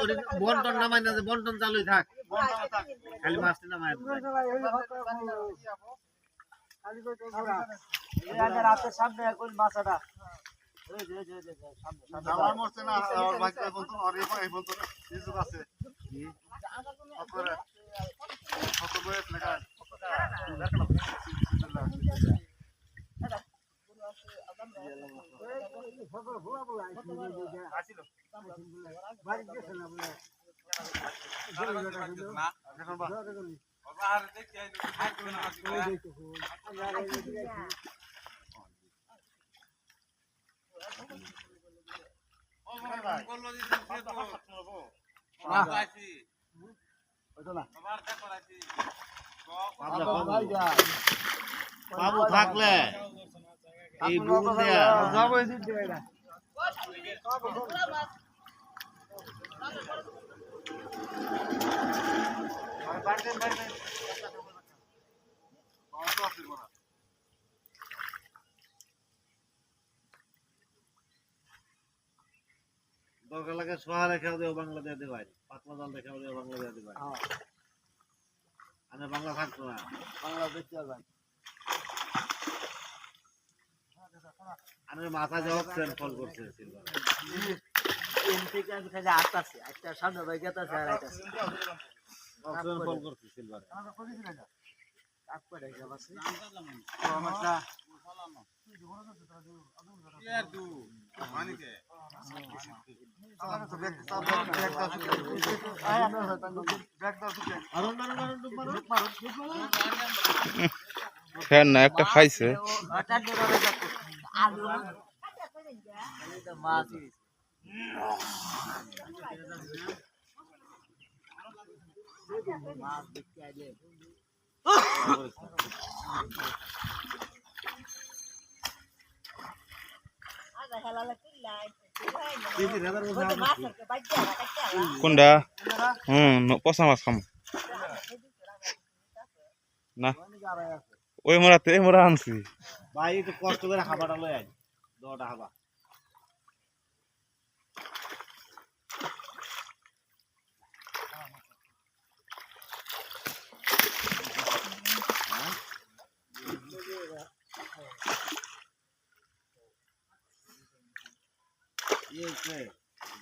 ওরে বন্টন নামাই না বন্টন চালুই থাক। খালি মাছটি নামাই রাতের সামনে এখন মাছাটা আমার মরছে না আমার আর এই বলতো আছে। কত বয়স লেখা বাবু থাকলে। এই দিয়া দরকার লাগে সোহা রেখেও দেও বাংলা দিয়ে দেবাই পাতলা জাল রেখেও দেও বাংলা দিয়ে দেবাই। আমি বাংলা থাকতো না। মাথা যাওয়া ট্রেন ফল করছে সিলভার থেকে আমি আইতাছে ট্রেন ফল করছে সিলভার ফ্যান না একটা খাইছে। আলু মাছ মাছ দেখতে আইলে কোনটা হুম ন- পচা মাছ খাম না ওই মোড়াতে এই মোড়া আনছি ভাই একটু কষ্ট করে হাবাটা লই আই দটা হাবা।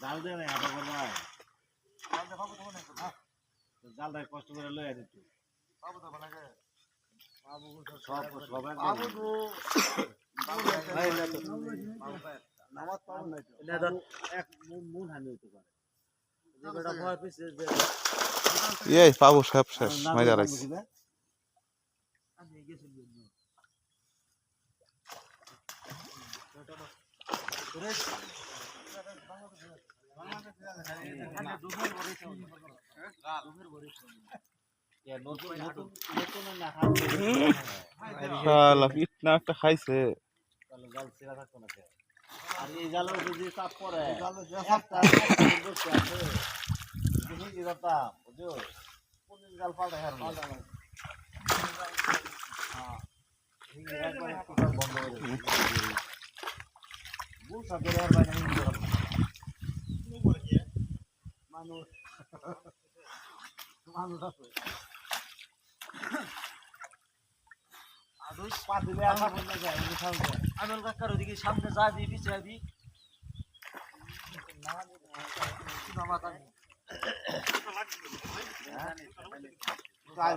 জাল দে না হাবা করবা জালটা কষ্ট করে লই আই দিতে সব সবাই এক মন মন হানি হতে এই পাবো সব শেষ মজা লাগছে। আমি শালা পিট একটা খাইছে। জাল না? আর এই জালের উপর যে চাপ পড়ে। জালে একটা বসে আছে। তুমি কি জাল পাল্টা হার হ্যাঁ। একবার বন্ধ করে। বুলসা বের বাইরে না। মানুষ। মানুষ আছে। আমিল কাকার ওদিকে সামনে যাবি পিছিয়ে যাবি Tayo